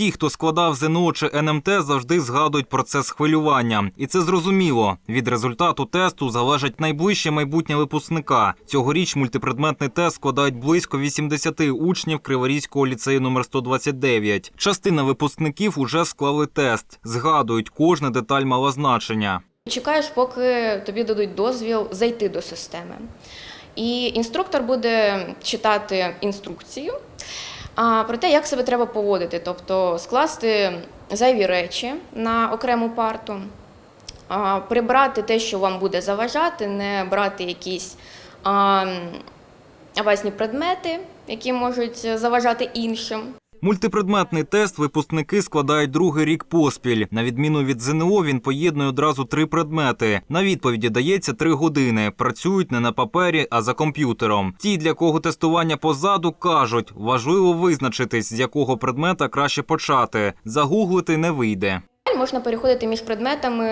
Ті, хто складав ЗНО чи НМТ, завжди згадують процес хвилювання, і це зрозуміло. Від результату тесту залежить найближче майбутнє випускника. Цьогоріч мультипредметний тест складають близько 80 учнів Криворізького ліцею номер 129. Частина випускників уже склали тест. Згадують, кожна деталь мала значення. Чекаєш, поки тобі дадуть дозвіл зайти до системи. І інструктор буде читати інструкцію а, про те, як себе треба поводити, тобто скласти зайві речі на окрему парту, прибрати те, що вам буде заважати, не брати якісь а, авасні предмети, які можуть заважати іншим. Мультипредметний тест випускники складають другий рік поспіль. На відміну від ЗНО, він поєднує одразу три предмети. На відповіді дається три години. Працюють не на папері, а за комп'ютером. Ті, для кого тестування позаду, кажуть, важливо визначитись, з якого предмета краще почати. Загуглити не вийде. Можна переходити між предметами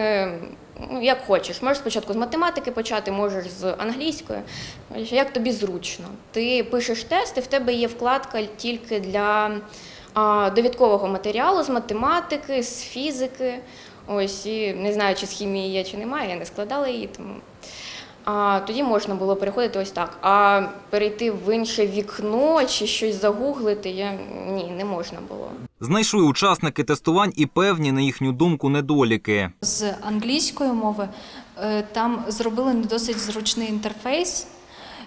ну, як хочеш. Можеш спочатку з математики почати, можеш з англійської, як тобі зручно. Ти пишеш тест, і в тебе є вкладка тільки для а, довідкового матеріалу з математики, з фізики. Ось і не знаю, чи з хімії є, чи немає, я не складала її. Тому а, тоді можна було переходити ось так. А перейти в інше вікно чи щось загуглити, я ні, не можна було. Знайшли учасники тестувань і певні, на їхню думку, недоліки. З англійської мови е, там зробили не досить зручний інтерфейс.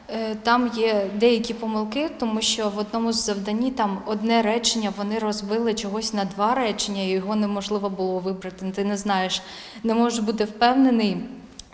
Е, Там є деякі помилки, тому що в одному з завданні там одне речення вони розбили чогось на два речення, і його неможливо було вибрати. Ти не знаєш, не можеш бути впевнений.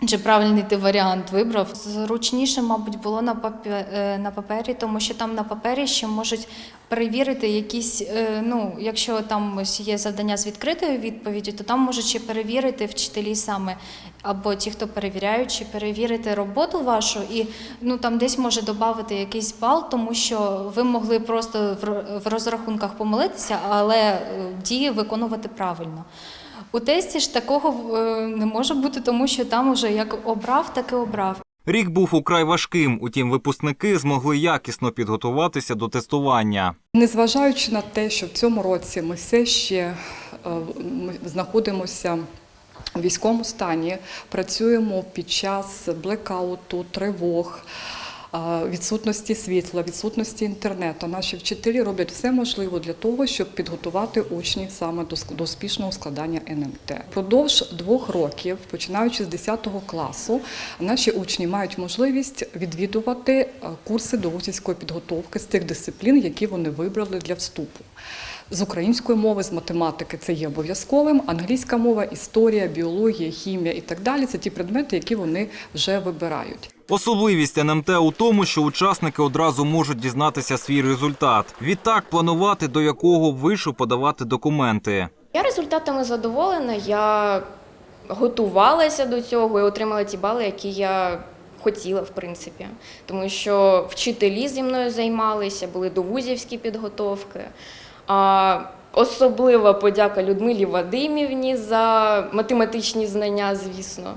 Чи правильний ти варіант вибрав? Зручніше, мабуть, було на е, на папері, тому що там на папері ще можуть перевірити якісь, е, ну, якщо там ось є завдання з відкритою відповіддю, то там можуть ще перевірити вчителі саме, або ті, хто перевіряють, чи перевірити роботу вашу, і ну там десь може додати якийсь бал, тому що ви могли просто в розрахунках помилитися, але е, дії виконувати правильно. У тесті ж такого е, не може бути, тому що там уже як обрав, так і обрав. Рік був украй важким, утім, випускники змогли якісно підготуватися до тестування. Незважаючи на те, що в цьому році ми все ще е, знаходимося у військовому стані, працюємо під час блекауту, тривог. Відсутності світла, відсутності інтернету. Наші вчителі роблять все можливе для того, щоб підготувати учнів саме до успішного складання НМТ. Продовж двох років, починаючи з 10 класу, наші учні мають можливість відвідувати е, курси до вузівської підготовки з тих дисциплін, які вони вибрали для вступу. З української мови, з математики це є обов'язковим. Англійська мова, історія, біологія, хімія і так далі це ті предмети, які вони вже вибирають. Особливість НМТ у тому, що учасники одразу можуть дізнатися свій результат. Відтак планувати, до якого вишу подавати документи. Я результатами задоволена. Я готувалася до цього і отримала ті бали, які я хотіла, в принципі. Тому що вчителі зі мною займалися, були довузівські підготовки. А особлива подяка Людмилі Вадимівні за математичні знання, звісно.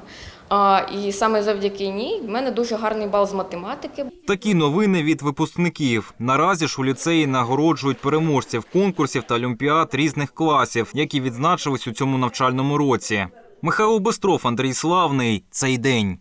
І саме завдяки ній в мене дуже гарний бал з математики Такі новини від випускників. Наразі ж у ліцеї нагороджують переможців конкурсів та олімпіад різних класів, які відзначились у цьому навчальному році. Михайло Бестров, Андрій Славний. Цей день.